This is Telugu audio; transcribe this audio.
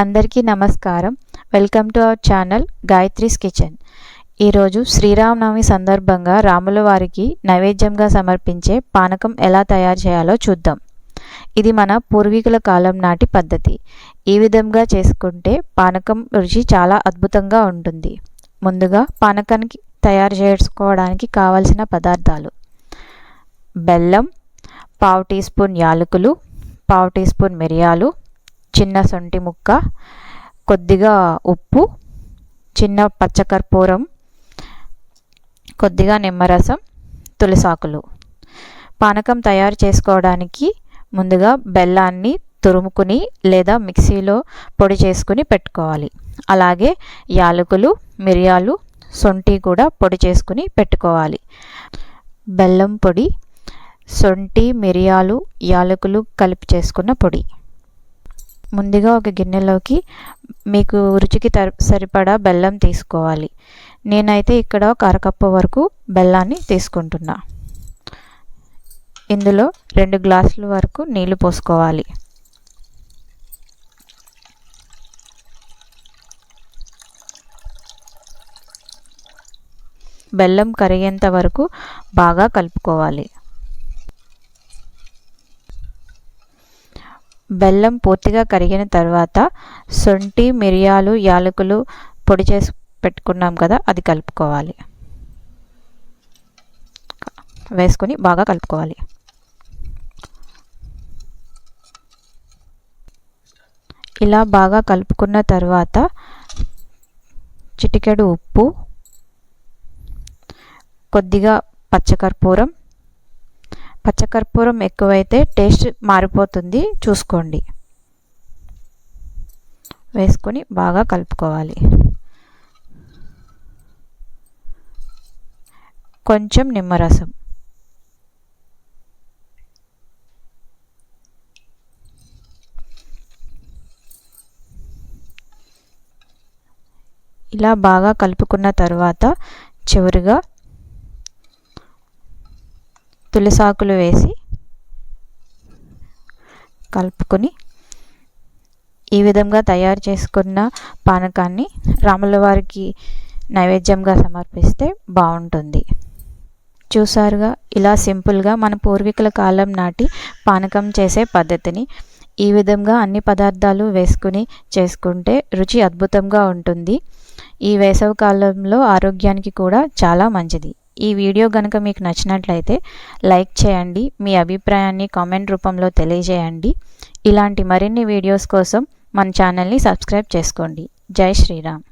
అందరికీ నమస్కారం. Welcome to our channel Gayatri's kitchen. ఈరోజు శ్రీరామనవమి సందర్భంగా రాముల వారికి నైవేద్యంగా సమర్పించే పానకం ఎలా తయారు చేయాలో చూద్దాం. ఇది మన పూర్వీకుల కాలం నాటి పద్ధతి. ఈ విధంగా చేసుకుంటే పానకం రుచి చాలా అద్భుతంగా ఉంటుంది. ముందుగా పానకానికి తయారు చేసుకోవడానికి కావలసిన పదార్థాలు. బెల్లం పావు టీ స్పూన్ యాలకులు పావు టీ స్పూన్ మిరియాలు చిన్న సొంటి ముక్క కొద్దిగా ఉప్పు చిన్న పచ్చకర్పూరం కొద్దిగా నిమ్మరసం తులసాకులు. పానకం తయారు చేసుకోవడానికి ముందుగా బెల్లాన్ని తురుముకుని లేదా మిక్సీలో పొడి చేసుకుని పెట్టుకోవాలి. అలాగే యాలకులు మిరియాలు సొంటి కూడా పొడి చేసుకుని పెట్టుకోవాలి. బెల్లం పొడి సొంటి మిరియాలు యాలకులు కలిపి చేసుకున్న పొడి. ముందుగా ఒక గిన్నెలోకి మీకు రుచికి తర్ సరిపడా బెల్లం తీసుకోవాలి. నేనైతే ఇక్కడ ఒక అరకప్పు వరకు బెల్లాన్ని తీసుకుంటున్నా. ఇందులో రెండు గ్లాసుల వరకు నీళ్ళు పోసుకోవాలి. బెల్లం కరిగేంత వరకు బాగా కలుపుకోవాలి. బెల్లం పూర్తిగా కరిగిన తర్వాత సొంటి మిరియాలు యాలకులు పొడి చేసి పెట్టుకున్నాం కదా అది కలుపుకోవాలి. వేసుకొని బాగా కలుపుకోవాలి. ఇలా బాగా కలుపుకున్న తర్వాత చిటికెడు ఉప్పు కొద్దిగా పచ్చకర్పూరం పచ్చకర్పూరం ఎక్కువైతే టేస్ట్ మారిపోతుంది. చూసుకోండి. వేసుకొని బాగా కలుపుకోవాలి. కొంచెం నిమ్మరసం. ఇలా బాగా కలుపుకున్న తర్వాత చివరిగా తులసాకులు వేసి కలుపుకొని ఈ విధంగా తయారు చేసుకున్న పానకాన్ని రాముల వారికి నైవేద్యంగా సమర్పిస్తే బాగుంటుంది. చూసారుగా ఇలా సింపుల్గా మన పూర్వీకుల కాలం నాటి పానకం చేసే పద్ధతిని ఈ విధంగా అన్ని పదార్థాలు వేసుకుని చేసుకుంటే రుచి అద్భుతంగా ఉంటుంది. ఈ వేసవి కాలంలో ఆరోగ్యానికి కూడా చాలా మంచిది. ఈ వీడియో కనుక మీకు నచ్చినట్లయితే లైక్ చేయండి మీ అభిప్రాయాన్ని కామెంట్ రూపంలో తెలియజేయండి. ఇలాంటి మరిన్ని వీడియోస్ కోసం మన ఛానల్ని సబ్స్క్రైబ్ చేసుకోండి. జై శ్రీరామ్.